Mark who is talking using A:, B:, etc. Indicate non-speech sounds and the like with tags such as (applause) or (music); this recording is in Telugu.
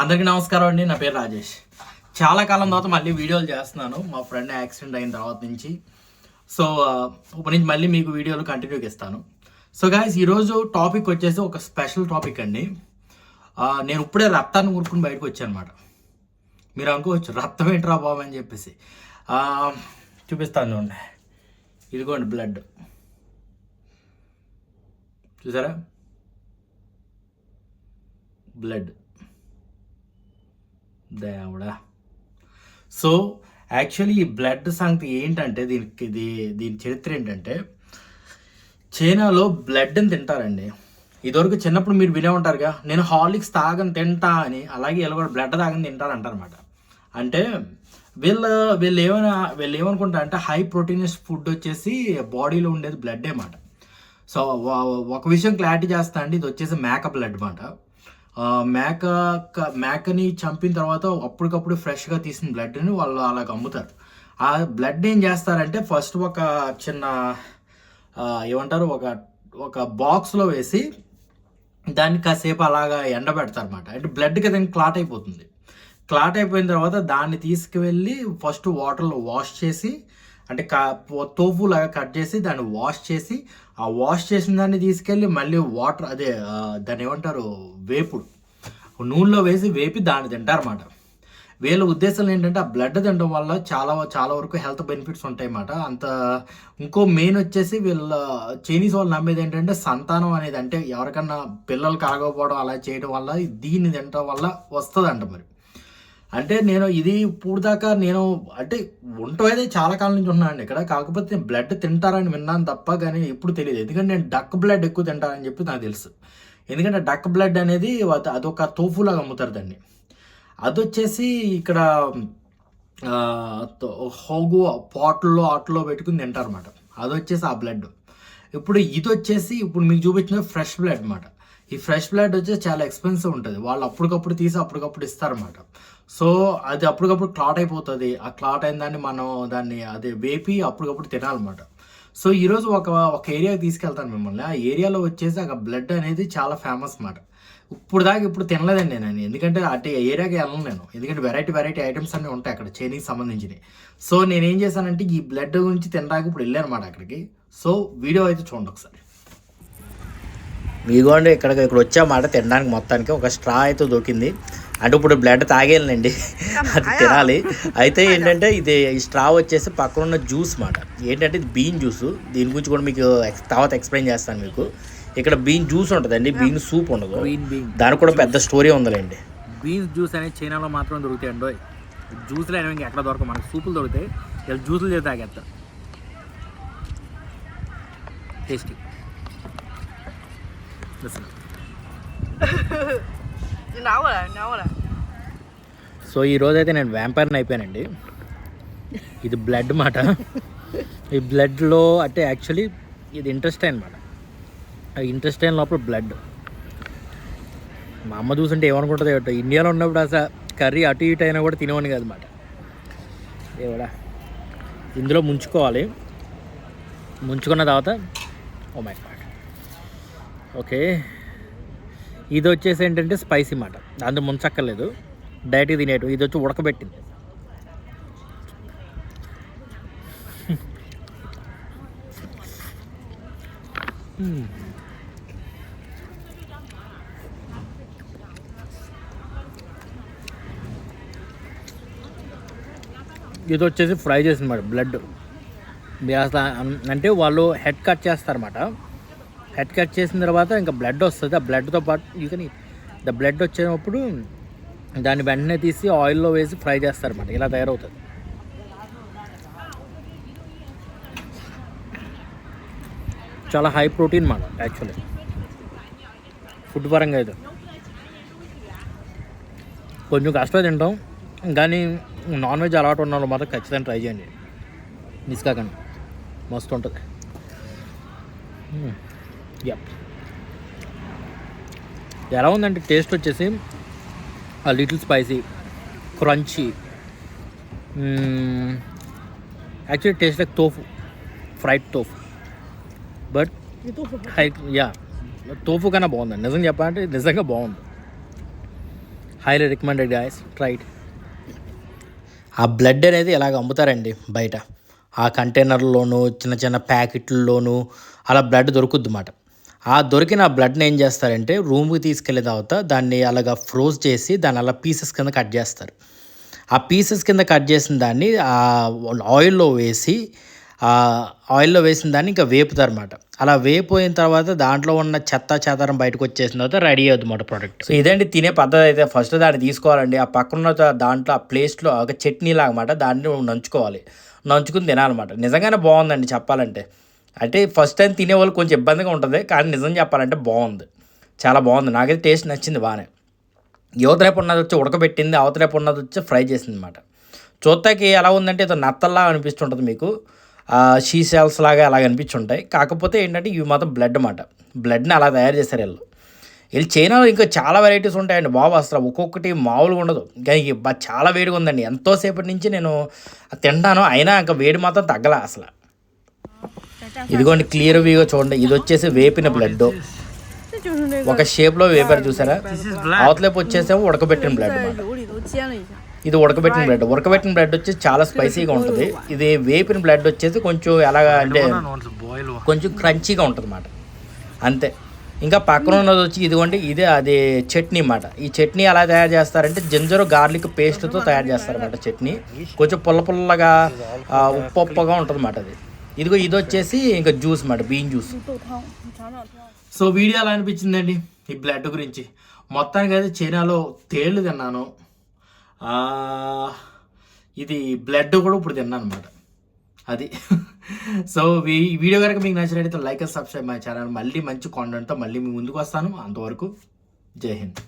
A: అందరికీ నమస్కారం అండి నా పేరు రాజేష్. చాలా కాలం తర్వాత మళ్ళీ వీడియోలు చేస్తున్నాను. మా ఫ్రెండ్ యాక్సిడెంట్ అయిన తర్వాత నుంచి. సో ఇప్పటి నుంచి మళ్ళీ మీకు వీడియోలు కంటిన్యూగా ఇస్తాను సో గాయస్ ఈరోజు టాపిక్ వచ్చేసి ఒక స్పెషల్ టాపిక్ అండి. నేను ఇప్పుడే రక్తాన్ని ఊరుకుని బయటకు వచ్చాను అనమాట మీరు అనుకోవచ్చు రక్తం ఏంట్రా బాబు? అని చెప్పేసి. చూపిస్తాను చూడండి. ఇదిగోండి బ్లడ్ చూసారా? బ్లడ్ దేవుడా. సో యాక్చువల్లీ ఈ బ్లడ్ సంగతి ఏంటంటే దీనికి ఇది దీని చరిత్ర ఏంటంటే చైనాలో బ్లడ్ని తింటారండి. ఇదివరకు చిన్నప్పుడు మీరు వినే ఉంటారుగా నేను హార్లిక్స్ తాగని తింటా అని అలాగే వీళ్ళు కూడా బ్లడ్ తాగని తింటారు అంటారనమాట అంటే వీళ్ళు వీళ్ళు ఏమైనా వీళ్ళు ఏమనుకుంటారు అంటే హై ప్రోటీనియస్ ఫుడ్ వచ్చేసి బాడీలో ఉండేది బ్లడ్ అనమాట సో ఒక విషయం క్లారిటీ చేస్తా అండి ఇది వచ్చేసి మేక బ్లడ్ అనమాట మేక మేకని చంపిన తర్వాత అప్పటికప్పుడు ఫ్రెష్గా తీసిన బ్లడ్ని వాళ్ళు అలాగ అమ్ముతారు. ఆ బ్లడ్ ఏం చేస్తారంటే ఫస్ట్ ఒక చిన్న ఏమంటారు ఒక ఒక బాక్స్లో వేసి దాన్ని కాసేపు అలాగా ఎండబెడతారు అనమాట అంటే బ్లడ్ కదా క్లాట్ అయిపోతుంది. క్లాట్ అయిపోయిన తర్వాత దాన్ని తీసుకువెళ్ళి ఫస్ట్ వాటర్లో వాష్ చేసి అంటే కా తోపు లాగా కట్ చేసి దాన్ని వాష్ చేసి ఆ వాష్ చేసిన దాన్ని తీసుకెళ్ళి మళ్ళీ వాటర్ అదే దాన్ని ఏమంటారు? వేపుడు నూనెలో వేసి వేపి దాన్ని తింటారన్నమాట. వీళ్ళ ఉద్దేశం ఏంటంటే ఆ బ్లడ్ తినడం వల్ల చాలా చాలా వరకు హెల్త్ బెనిఫిట్స్ ఉంటాయి అన్నమాట అంత ఇంకో మెయిన్ వచ్చేసి వీళ్ళ చైనీస్ వాళ్ళు నమ్మేది ఏంటంటే సంతానం అనేది. అంటే ఎవరికన్నా పిల్లలు కలగకపోవడం అలా చేయడం వల్ల దీన్ని తినడం వల్ల వస్తుందంట మరి. అంటే నేను ఇది ఇప్పుడు దాకా నేను అంటే ఉంటైతే చాలా కాలం నుంచి ఉన్నాను ఇక్కడ. కాకపోతే నేను బ్లడ్ తింటారని విన్నాను తప్ప కానీ ఎప్పుడు తెలియదు. ఎందుకంటే నేను డక్ బ్లడ్ ఎక్కువ తింటారని చెప్పి నాకు తెలుసు. ఎందుకంటే డక్ బ్లడ్ అనేది అదొక తోఫులాగా అమ్ముతారు దాన్ని. అది వచ్చేసి ఇక్కడ తో- హోగు పాట్లో ఆటలో పెట్టుకుని తింటారు అనమాట అది వచ్చేసి ఆ బ్లడ్. ఇప్పుడు ఇది వచ్చేసి ఇప్పుడు మీకు చూపించిన ఫ్రెష్ బ్లడ్ అనమాట ఈ ఫ్రెష్ బ్లడ్ వచ్చేసి చాలా ఎక్స్పెన్సివ్ ఉంటుంది. వాళ్ళు అప్పటికప్పుడు తీసి అప్పటికప్పుడు ఇస్తారన్నమాట. సో అది అప్పటికప్పుడు క్లాట్ అయిపోతుంది. ఆ క్లాట్ అయిన దాన్ని మనం దాన్ని అది వేపి అప్పటికప్పుడు తినాలన్నమాట. సో ఈరోజు ఒక ఒక ఏరియాకి తీసుకెళ్తాను మిమ్మల్ని. ఆ ఏరియాలో వచ్చేసి ఆ బ్లడ్ అనేది చాలా ఫేమస్ అనమాట ఇప్పుడు దాకా ఇప్పుడు తినలేదండి నేను ఎందుకంటే అటు ఏరియాకి వెళ్ళను నేను. ఎందుకంటే వెరైటీ వెరైటీ ఐటమ్స్ అన్నీ ఉంటాయి అక్కడ చైనీకి సంబంధించినవి. సో నేను ఏం చేశానంటే ఈ బ్లడ్ గురించి తినడానికి ఇప్పుడు వెళ్ళాను అనమాట అక్కడికి. సో వీడియో అయితే చూడండి ఒకసారి. మీగోండి ఇక్కడ ఇక్కడ వచ్చామాట తినడానికి మొత్తానికి. ఒక స్ట్రా అయితే దొరికింది. అంటే ఇప్పుడు బ్లడ్ తాగేయాలండి. అది తినాలి. అయితే ఏంటంటే ఇది స్ట్రా వచ్చేసి పక్కన ఉన్న జ్యూస్ మాట. ఏంటంటే ఇది బీన్ జ్యూస్. దీని గురించి కూడా మీకు తర్వాత ఎక్స్ప్లెయిన్ చేస్తాను మీకు. ఇక్కడ బీన్ జ్యూస్ ఉంటుందండి. బీన్ సూప్ ఉండదు. దానికి కూడా పెద్ద స్టోరీ ఉందండి
B: బీన్స్ జ్యూస్ అనేది చైనాలో మాత్రం దొరుకుతాయండి జ్యూస్లు అనేవి ఎక్కడ దొరకవు. మనకు సూపులు దొరుకుతాయి. ఇలా జ్యూసులు చేసి తాగేస్తారు టేస్టీ. (laughs)
A: సో ఈ రోజు అయితే నేను వ్యాంపైర్ని అయిపోయానండి. ఇది బ్లడ్ మాట. ఈ బ్లడ్లో అంటే యాక్చువల్లీ ఇది ఇంట్రెస్ట్ అనమాట ఇంట్రెస్ట్ అయిన లోపల బ్లడ్ మా అమ్మ చూసుంటే ఏమనుకుంటుంది ఏమిటో ఇండియాలో ఉన్నప్పుడు అసలు కర్రీ అటు ఇటు అయినా కూడా తినేవాని కదమాట ఏవడా ఇందులో ముంచుకోవాలి. ముంచుకున్న తర్వాత ఓ మై గాడ్ ఓకే. ఇది వచ్చేసి ఏంటంటే స్పైసీ మాట. అందు ముంచక్కర్లేదు. డైరెక్ట్గా తినేటు. ఇది వచ్చి ఉడకబెట్టింది. Hmm. ఇది వచ్చేసి ఫ్రై చేసింది బ్లడ్ అంటే వాళ్ళు హెడ్ కట్ చేస్తారన్నమాట. హెడ్ కట్ చేసిన తర్వాత ఇంకా బ్లడ్ వస్తుంది. ఆ బ్లడ్తో పాటు యూ కెన్ ద బ్లడ్ వచ్చేటప్పుడు దాన్ని వెంటనే తీసి ఆయిల్లో వేసి ఫ్రై చేస్తారన్నమాట. ఇలా తయారవుతుంది. చాలా హై ప్రోటీన్ మాట యాక్చువల్లీ ఫుడ్ పరంగా అయితే. కొంచెం కష్టమే తింటాం కానీ నాన్ వెజ్ అలవాటు ఉన్న వాళ్ళు మాత్రం ఖచ్చితంగా ట్రై చేయండి. మిస్ కాకండి. మస్తు ఉంటుంది. Hmm. ఎలా ఉందంటే టేస్ట్ వచ్చేసి ఆ little spicy crunchy actually taste like tofu fried tofu but high yeah tofu కన్నా బాగుందండి. నిజంగా చెప్పాలంటే నిజంగా బాగుంది.
B: హైలీ రికమెండెడ్ గాయస్ రైట్
A: ఆ బ్లడ్ అనేది ఇలాగ అమ్ముతారండి బయట? ఆ కంటైనర్లోను చిన్న చిన్న ప్యాకెట్లలోను అలా బ్లడ్ దొరుకుద్ది అన్నమాట ఆ దొరికిన ఆ బ్లడ్ని ఏం చేస్తారంటే రూమ్కి తీసుకెళ్ళిన తర్వాత దాన్ని అలాగా ఫ్రోజ్ చేసి దాన్ని అలా పీసెస్ కింద కట్ చేస్తారు. ఆ పీసెస్ కింద కట్ చేసిన దాన్ని ఆ ఆయిల్లో వేసి ఆ ఆయిల్లో వేసిన దాన్ని ఇంకా వేపుతారు అనమాట అలా వేపోయిన తర్వాత దాంట్లో ఉన్న చెత్త చెదారం బయటకు వచ్చేసిన తర్వాత రెడీ అవుతుంది అన్నమాట ప్రోడక్ట్ సో ఇదండి తినే పద్ధతి అయితే. ఫస్ట్ దాన్ని తీసుకోవాలండి. ఆ పక్కన దాంట్లో ఆ ప్లేస్లో ఒక చట్నీ లాగమాట దాన్ని నంచుకోవాలి. నంచుకుని తినాలన్నమాట. నిజంగానే బాగుందండి చెప్పాలంటే. అంటే ఫస్ట్ టైం తినే వాళ్ళు కొంచెం ఇబ్బందిగా ఉంటుంది కానీ నిజం చెప్పాలంటే బాగుంది. చాలా బాగుంది. నాకైతే టేస్ట్ నచ్చింది బాగానే. యువతరేపు ఉన్నది వచ్చి ఉడకబెట్టింది అవతరేపు ఉన్నది వచ్చి ఫ్రై చేసింది అనమాట చూస్తాకి ఎలా ఉందంటే ఇది నత్తల్లా అనిపిస్తుంటుంది మీకు. షీ సెల్స్ లాగా అలాగ అనిపించుంటాయి. కాకపోతే ఏంటంటే ఇవి మాత్రం బ్లడ్ అన్నమాట. బ్లడ్ని అలా తయారు చేస్తారు వీళ్ళు. వీళ్ళు చైనాలో ఇంకా చాలా వెరైటీస్ ఉంటాయండి బాబు. అసలు ఒక్కొక్కటి మామూలుగా ఉండదు. కానీ చాలా వేడిగా ఉందండి. ఎంతోసేపటి నుంచి నేను తింటాను. అయినా ఇంకా వేడి మాత్రం తగ్గల అసలు. ఇదిగోండి క్లియర్ వ్యూగా చూడండి. ఇది వచ్చేసి వేపిన బ్లడ్ ఒక షేప్లో వేపారు చూసారా? అవతలేపు వచ్చేసేమో ఉడకబెట్టిన బ్లడ్ ఇది ఉడకబెట్టిన బ్లడ్ ఉడకబెట్టిన బ్లడ్ వచ్చి చాలా స్పైసీగా ఉంటుంది. ఇది వేపిన బ్లడ్ వచ్చేసి కొంచెం ఎలాగా అంటే కొంచెం క్రంచీగా ఉంటుంది అన్నమాట అంతే. ఇంకా పక్కన ఉన్నది వచ్చి ఇదిగోండి ఇది అది చట్నీ అన్నమాట. ఈ చట్నీ ఎలా తయారు చేస్తారంటే జింజర్ గార్లిక్ పేస్ట్తో తయారు చేస్తారన్నమాట చట్నీ. కొంచెం పుల్ల పుల్లగా ఉప్పు ఉప్పగా ఉంటుంది అన్నమాట అది. ఇదిగో ఇది వచ్చేసి ఇంకా జ్యూస్ మాట బీన్ జ్యూస్. సో వీడియో అలా అనిపించిందండి? ఈ బ్లడ్ గురించి. మొత్తానికి అయితే చైనాలో తేళ్ళు తిన్నాను. ఇది బ్లడ్ కూడా ఇప్పుడు తిన్నాను అనమాట అది. సో ఈ వీడియో కనుక మీకు నచ్చినట్లయితే like and subscribe my channel. మళ్ళీ మంచి కాంటెంట్తో మళ్ళీ మీ ముందుకు వస్తాను. అంతవరకు జై హింద్.